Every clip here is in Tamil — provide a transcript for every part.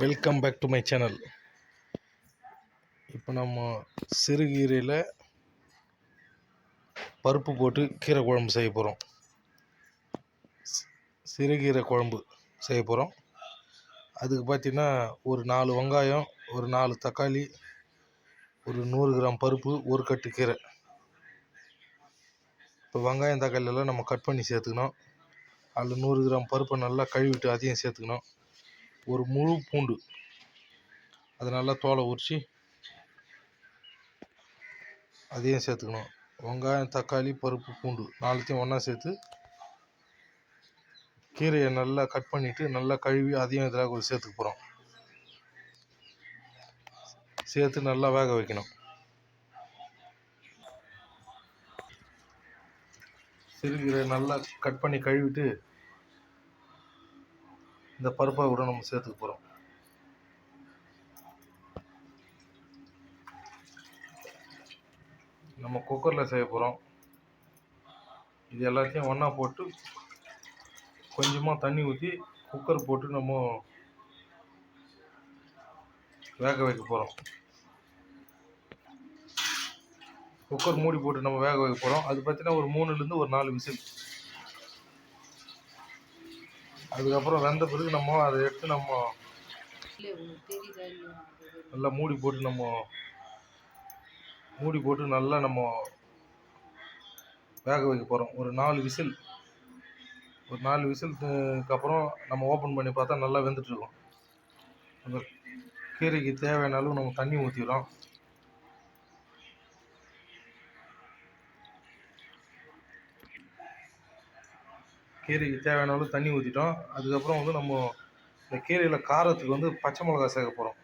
Welcome back to my channel இப்போ நம்ம சிறுகீரையில் பருப்பு போட்டு கீரை குழம்பு செய்ய போகிறோம் சிறுகீரை குழம்பு செய்ய போகிறோம் அதுக்கு பார்த்தீங்கன்னா ஒரு நாலு வெங்காயம் ஒரு நாலு தக்காளி ஒரு நூறு கிராம் பருப்பு ஒரு கட்டு கீரை. இப்போ வெங்காயம் தக்காளியெல்லாம் நம்ம கட் பண்ணி சேர்த்துக்கணும். அதில் நூறு கிராம் பருப்பை நல்லா கழுவிட்டு அதையும் சேர்த்துக்கணும். ஒரு முழு பூண்டு. அதை நல்லா தோலை உரித்து அதையும் சேர்த்துக்கணும். வெங்காயம் தக்காளி பருப்பு பூண்டு நாலுத்தையும் ஒன்றா சேர்த்து கீரையை நல்லா கட் பண்ணிவிட்டு நல்லா கழுவி அதையும் இதில் கொஞ்சம் சேர்த்துக்க போகிறோம் சேர்த்து நல்லா வேக வைக்கணும். சிறுகீரை நல்லா கட் பண்ணி கழுவிட்டு இந்த பருப்பை கூட நம்ம சேர்த்துக்க போகிறோம் நம்ம குக்கரில் செய்ய போகிறோம் இது எல்லாத்தையும் ஒன்றா போட்டு கொஞ்சமாக தண்ணி ஊற்றி குக்கர் போட்டு நம்ம வேக வைக்க போகிறோம் குக்கர் மூடி போட்டு நம்ம வேக வைக்க போகிறோம் அது பார்த்தீங்கன்னா ஒரு மூணுலேருந்து ஒரு நாலு விசில். அதுக்கப்புறம் வெந்த பிறகு நம்ம அதை எடுத்து நம்ம நல்லா மூடி போட்டு நம்ம மூடி போட்டு நல்லா நம்ம வேக வைக்க போகிறோம் ஒரு நாலு விசில். ஒரு நாலு விசிலுக்கு அப்புறம் நம்ம ஓப்பன் பண்ணி பார்த்தா நல்லா வெந்துட்டுருக்கும் அந்த கீரைக்கு தேவையான அளவு நம்ம தண்ணி ஊற்றிடுறோம் கீரைக்கு தேவையான அளவு தண்ணி ஊற்றிட்டோம் அதுக்கப்புறம் வந்து நம்ம இந்த கீரையில் காரத்துக்கு வந்து பச்சை மிளகா சேர்க்க போகிறோம்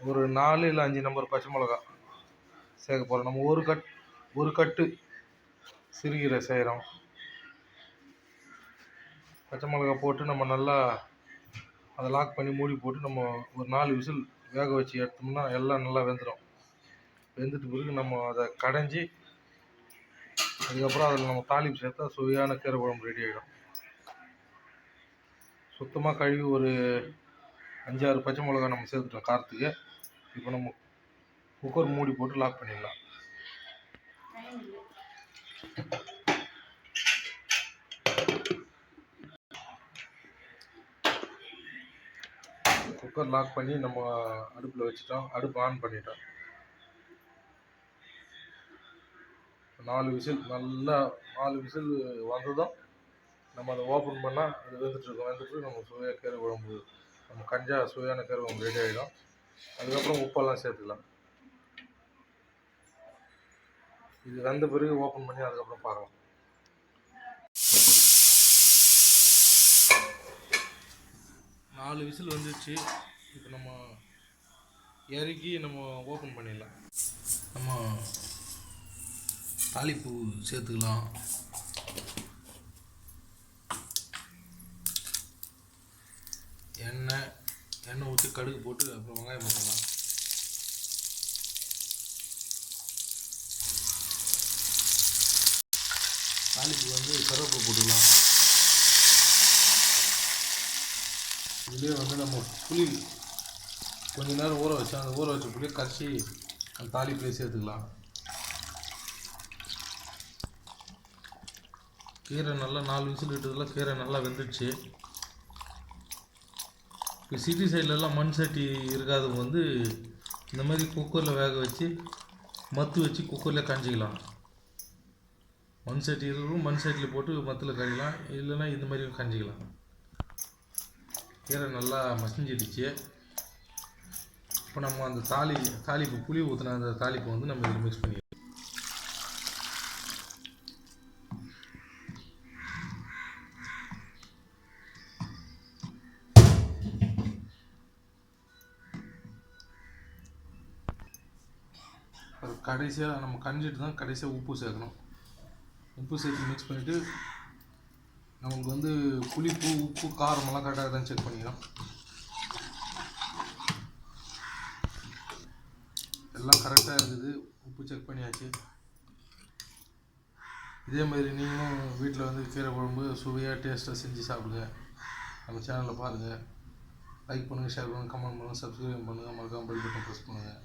ஒரு நாலு இல்லை அஞ்சு நம்பர் பச்சை மிளகா சேர்க்க போகிறோம் நம்ம ஒரு கட் ஒரு கட்டு சிறுகீரை செய்கிறோம் பச்சை மிளகா போட்டு நம்ம நல்லா அதை லாக் பண்ணி மூடி போட்டு நம்ம ஒரு நாலு விசில் வேக வச்சு எடுத்தோம்னா எல்லாம் நல்லா வெந்துடும் வெந்துட்டு பிறகு நம்ம அதை கடைஞ்சி அதுக்கப்புறம் அதில் நம்ம தாளிப்பு சேர்த்தா சுவையான கீரை குழம்பு ரெடி ஆகிடும் சுத்தமாக கழுவி ஒரு அஞ்சாறு பச்சை மிளகா நம்ம சேர்த்துட்டோம் காரத்துக்கு. இப்போ நம்ம குக்கர் மூடி போட்டு லாக் பண்ணிடலாம். குக்கர் லாக் பண்ணி நம்ம அடுப்பில் வச்சுட்டோம். அடுப்பு ஆன் பண்ணிட்டோம். நாலு விசில் நல்லா நாலு விசில் வந்ததும் நம்ம அதை ஓப்பன் பண்ணால் அது வெந்துட்டுருக்கும் வெந்துட்டு நம்ம சுவையாக கீரை குழம்பு நம்ம கஞ்சா சுவையான கீரை குழம்பு ரெடி ஆகிடும் அதுக்கப்புறம் உப்பெல்லாம் சேர்த்துக்கலாம். இது வெந்த பிறகு ஓப்பன் பண்ணி அதுக்கப்புறம் பார்க்கலாம் நாலு விசில் வந்துடுச்சு இப்போ நம்ம இறக்கி நம்ம ஓப்பன் பண்ணிடலாம். நம்ம தாளிப்பூ சேர்த்துக்கலாம். எண்ணெய் எண்ணெய் ஊற்றி கடுகு போட்டு அப்புறம் வெங்காயம் போட்டுக்கலாம். தாளிப்பு வந்து கருவேப்பிலை போட்டுக்கலாம். இதுலேயே வந்து நம்ம புளி கொஞ்ச நேரம் ஊற வச்சோம் அந்த ஊற வச்ச புளியை கரைச்சி அந்த தாலிப்புலேயே சேர்த்துக்கலாம். கீரை நல்லா நாலு விசில் இட்டதில் கீரை நல்லா வெந்துடுச்சு. இப்போ சிட்டி சைட்லலாம் மண் சட்டி இருக்காதவங்க வந்து இந்த மாதிரி குக்கரில் வேக வச்சு மத்து வச்சு குக்கரில் கஞ்சிக்கலாம். மண் சட்டி இருக்கும் மண் சட்டியில் போட்டு மத்தில் கழிக்கலாம் இல்லைன்னா இந்த மாதிரி கஞ்சிக்கலாம். கீரை நல்லா மசிஞ்சிடுச்சு. இப்போ நம்ம அந்த தாலி தாளிப்பு புளி ஊற்றின அந்த தாளிப்பை வந்து நம்ம இதில் மிக்ஸ் பண்ணி கடைசியாக நம்ம கஞ்சிட்டு தான் கடைசியாக உப்பு சேர்க்கணும். உப்பு சேர்த்து மிக்ஸ் பண்ணிவிட்டு நமக்கு வந்து புளிப்பு உப்பு காரமெல்லாம் கரெக்டாக தான் செக் பண்ணிக்கலாம். எல்லாம் கரெக்டாக இருக்குது. உப்பு செக் பண்ணியாச்சு. இதே மாதிரி நீங்களும் வீட்டில் வந்து கீரை குழம்பு சுவையாக டேஸ்ட்டாக செஞ்சு சாப்பிடுங்க. நம்ம சேனலில் பாருங்கள் லைக் பண்ணுங்கள் ஷேர் பண்ணுங்கள் கமெண்ட் பண்ணுங்கள் சப்ஸ்கிரைப் பண்ணுங்கள் மறக்காமல் பெல் பட்டன் ப்ரெஸ் பண்ணுங்கள்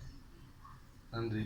நன்றி.